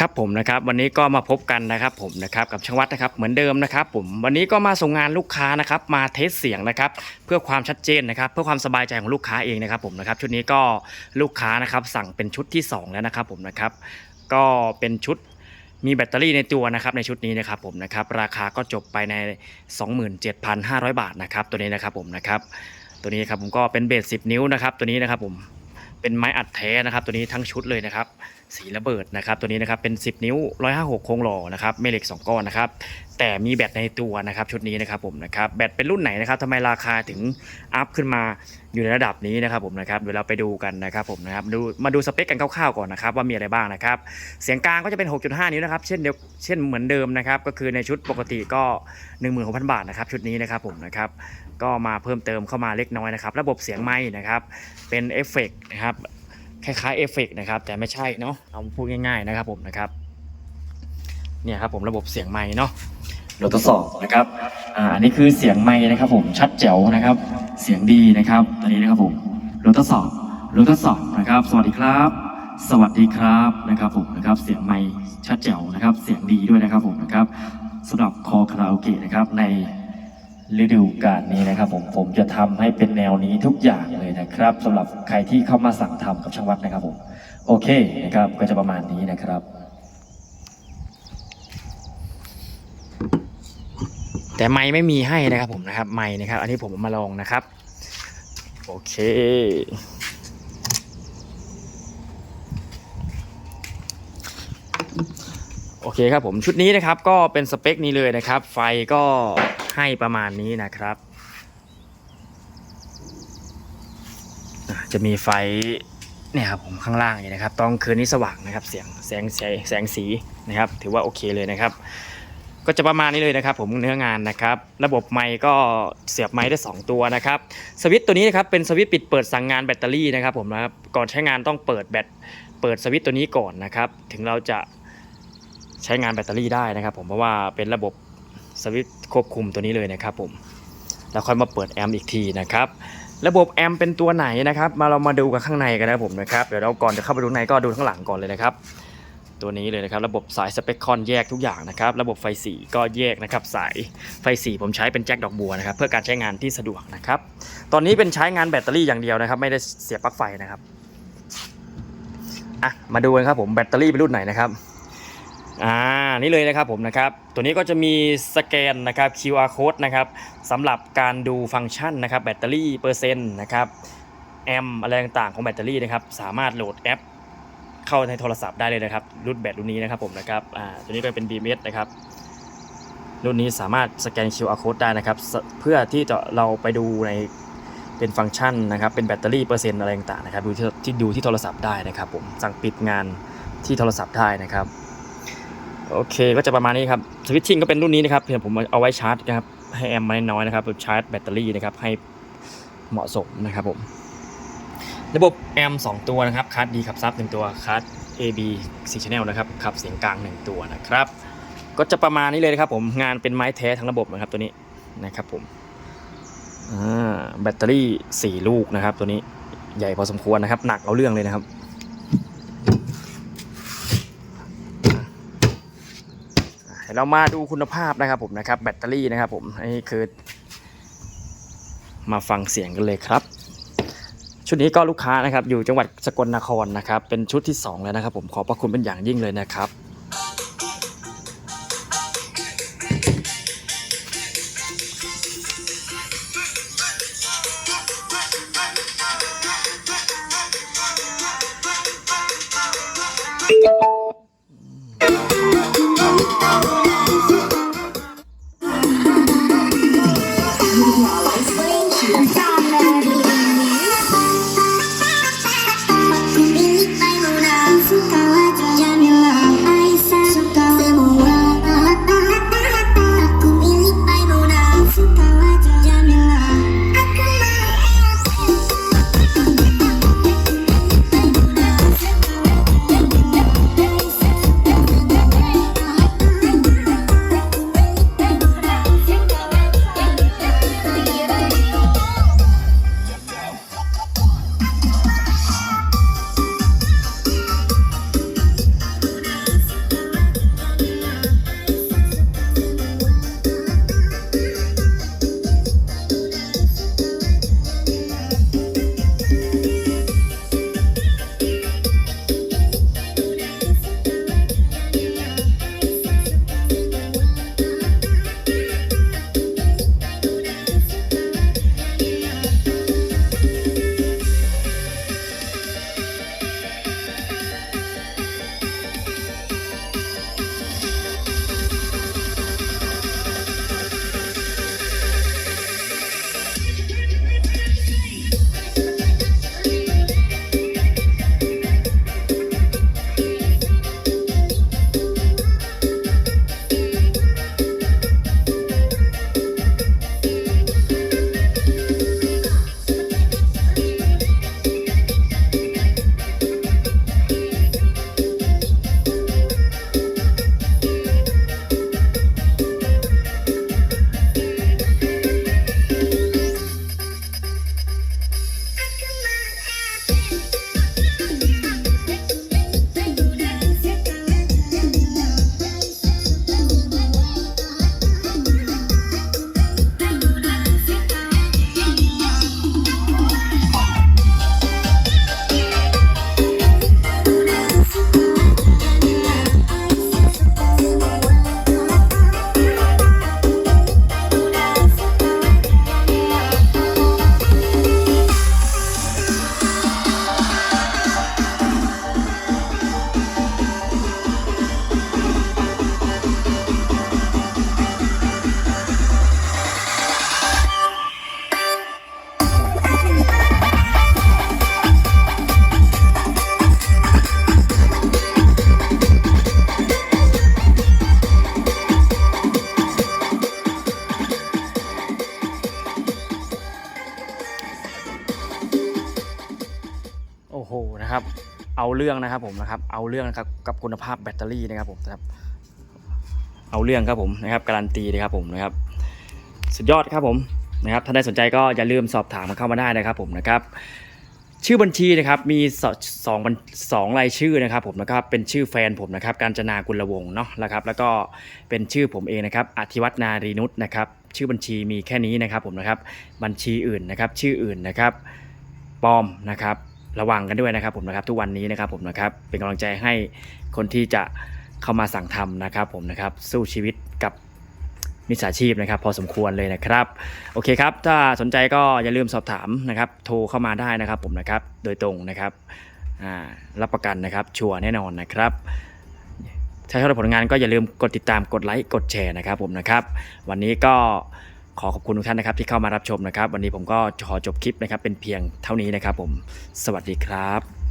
ครับผมนะครับวันนี้ก็มาพบกันนะครับผมนะครับกับช่างวัดนะครับเหมือนเดิมนะครับผมวันนี้ก็มาส่งงานลูกค้านะครับมาเทสเสียงนะครับเพื่อความชัดเจนนะครับเพื่อความสบายใจของลูกค้าเองนะครับผมนะครับชุดนี้ก็ลูกค้านะครับสั่งเป็นชุดที่สองแล้วนะครับผมนะครับก็เป็นชุดมีแบตเตอรี่ในตัวนะครับในชุดนี้นะครับผมนะครับราคาก็จบไปใน 27,500 บาทนะครับตัวนี้นะครับผมนะครับตัวนี้ครับผมก็เป็นเบส10 นิ้วนะครับตัวนี้นะครับผมเป็นไม้อัดแท้นะครับตัวนี้ทั้งชุดเลยนะครับ สีระเบิดนะครับตัวนี้นะครับเป็น 10 นิ้ว 156 โครงหล่อนะครับไม่เหล็ก 2 ก้อนนะครับแต่มีแบตในตัวนะครับชุดนี้นะครับผมนะครับแบตเป็นรุ่นไหนนะครับทำไมราคาถึงอัพขึ้นมาอยู่ในระดับนี้นะครับผมนะครับเดี๋ยวเราไปดูกันนะครับผมนะครับดูมาดูสเปคกันคร่าวๆก่อนนะครับว่ามีอะไรบ้างนะครับเสียงกลางก็จะเป็น 6.5 นิ้วนะครับเช่นเดียวเช่นเหมือนเดิมนะครับก็คือในชุดปกติก็ 16,000 บาทนะครับชุดนี้นะครับผมนะครับก็มาเพิ่มเติมเข้ามาเล็กน้อยนะครับระบบเสียงไม้นะครับเป็นเอฟเฟกนะครับ คล้ายๆเอฟเฟกต์นะครับแต่ไม่ใช่เนาะเอาพูดง่ายๆนะครับผมนะครับเนี่ยครับผมระบบเสียงไม้เนาะเราทดสอบนะครับอ่าอันนี้คือเสียงไม้นะครับผมชัดแจ๋วนะครับ เสียงดีนะครับตัวนี้นะครับผมเราทดสอบเราทดสอบนะครับ สวัสดีครับ สวัสดีครับนะครับผมนะครับเสียงไม้ชัดแจ๋วนะครับ เสียงดีด้วยนะครับผมนะครับสำหรับคอคาราโอเกะนะครับใน ฤดูกาลนี้นะครับผมผมจะทำให้เป็นแนวนี้ทุกอย่างเลยนะครับสำหรับใครที่เข้ามาสั่งทำกับช่างวัดนะครับผมโอเคนะครับก็จะประมาณนี้นะครับ แต่ไม้ไม่มีให้นะครับผมนะครับไม้นะครับ อันนี้ผมมาลองนะครับ โอเคโอเคครับผมชุดนี้นะครับก็เป็นสเปคนี้เลยนะครับ ไฟก็ ให้ประมาณนี้นะครับจะมีไฟเนี่ยครับผมข้างล่างนี่นะครับตอนคืนนี้สว่างนะครับเสียงแสงแสงแสงสีนะครับ ถือว่าโอเคเลยนะครับ ก็จะประมาณนี้เลยนะครับ ผมเนื้องานนะครับ ระบบไมค์ก็เสียบไมค์ได้ 2 ตัวนะครับสวิตตัวนี้นะครับเป็นสวิตปิดเปิดสั่งงานแบตเตอรี่นะครับผมนะครับก่อนใช้งานต้องเปิดแบตเปิดสวิตตัวนี้ก่อนนะครับ ถึงเราจะใช้งานแบตเตอรี่ได้นะครับ ผมเพราะว่าเป็นระบบ สวิตช์ควบคุมตัวนี้เลยนะครับผมแล้วค่อยมาเปิดแอมป์อีกทีนะครับระบบแอมป์เป็นตัวไหนนะครับ มาเรามาดูกันข้างในกันนะผมนะครับเดี๋ยวเราก่อนจะเข้าไปดูในก็ดูข้างหลังก่อนเลยนะครับ ตัวนี้เลยนะครับ ระบบสายสเปคคอนแยกทุกอย่างนะครับ ระบบไฟสีก็แยกนะครับ สายไฟสีผมใช้เป็นแจ็คดอกบัวนะครับ เพื่อการใช้งานที่สะดวกนะครับ ตอนนี้เป็นใช้งานแบตเตอรี่อย่างเดียวนะครับ ไม่ได้เสียบปลั๊กไฟนะครับอะมาดูกันครับผมแบตเตอรี่เป็นรุ่นไหนนะครับ อ่านี่เลยนะครับผมนะครับ ตัวนี้ก็จะมีสแกนนะครับ QR code นะครับสำหรับการดูฟังก์ชันนะครับ แบตเตอรี่เปอร์เซ็นต์นะครับแอมอะไรต่างๆของแบตเตอรี่นะครับ สามารถโหลดแอป เข้าในโทรศัพท์ได้เลยนะครับ รุ่นแบตรุ่นนี้นะครับผมนะครับอ่าตัวนี้ก็เป็น BMS นะครับ รุ่นนี้สามารถสแกน QR code ได้นะครับ เพื่อที่จะเราไปดูในเป็นฟังก์ชันนะครับ เป็นแบตเตอรี่เปอร์เซ็นต์อะไรต่างๆนะครับดูที่ดูที่โทรศัพท์ได้นะครับผมสั่งปิดงานที่โทรศัพท์ได้นะครับ โอเคก็จะประมาณนี้ครับสวิตชิ่งก็เป็นรุ่นนี้นะครับเพื่อผมเอาไว้ชาร์จนะครับให้แอมป์มาน้อยๆนะครับชาร์จแบตเตอรี่นะครับให้เหมาะสมนะครับผมระบบแอมป์สองตัวนะครับคาร์ดดีขับซับหนึ่งตัวคาร์ด AB 4 Channel นะครับขับเสียงกลางหนึ่งตัวนะครับก็จะประมาณนี้เลยนะครับผมงานเป็นไม้แท้ทั้งระบบนะครับตัวนี้นะครับผมแบตเตอรี่ 4 ลูกนะครับตัวนี้ใหญ่พอสมควรนะครับ หนักเอาเรื่องเลยนะครับ เรามาดูคุณภาพนะครับผมนะครับแบตเตอรี่นะครับผมอันนี้คือ มาฟังเสียงกันเลยครับ ชุดนี้ก็ลูกค้านะครับอยู่จังหวัดสกลนครนะครับเป็นชุดที่ 2 แล้วนะครับผมขอบพระคุณเป็นอย่างยิ่งเลยนะครับ เอาเรื่องนะครับผมนะครับเอาเรื่องนะครับกับคุณภาพแบตเตอรี่นะครับผมนะครับเอาเรื่องครับผมนะครับการันตีเลยครับผมนะครับ สุดยอดครับผมนะครับถ้าได้สนใจก็อย่าลืมสอบถามเข้ามาได้นะครับผมนะครับชื่อบัญชีนะครับมีสองสองรายชื่อนะครับผมนะครับเป็นชื่อแฟนผมนะครับการจนากุลวงเนาะนะครับ แล้วก็เป็นชื่อผมเองนะครับอธิวัฒนารีนุชนะครับ ชื่อบัญชีมีแค่นี้นะครับผมนะครับบัญชีอื่นนะครับ ชื่ออื่นนะครับปลอมนะครับ ระวังกันด้วยนะครับผมนะครับ ทุกวันนี้นะครับผมนะครับเป็นกำลังใจให้คนที่จะเข้ามาสั่งทำนะครับ ผมนะครับสู้ชีวิตกับมิจฉาชีพนะครับ พอสมควรเลยนะครับ โอเคครับ ถ้าสนใจก็อย่าลืมสอบถามนะครับ โทรเข้ามาได้นะครับผมนะครับโดยตรงนะครับรับประกันนะครับ ชัวร์แน่นอนนะครับถ้าชอบผลงานก็อย่าลืมกดติดตามกดไลค์กดแชร์นะครับผมนะครับ วันนี้ก็ ขอขอบคุณทุกท่านนะครับที่เข้ามารับชมนะครับ วันนี้ผมก็ขอจบคลิปนะครับเป็นเพียงเท่านี้นะครับผม สวัสดีครับ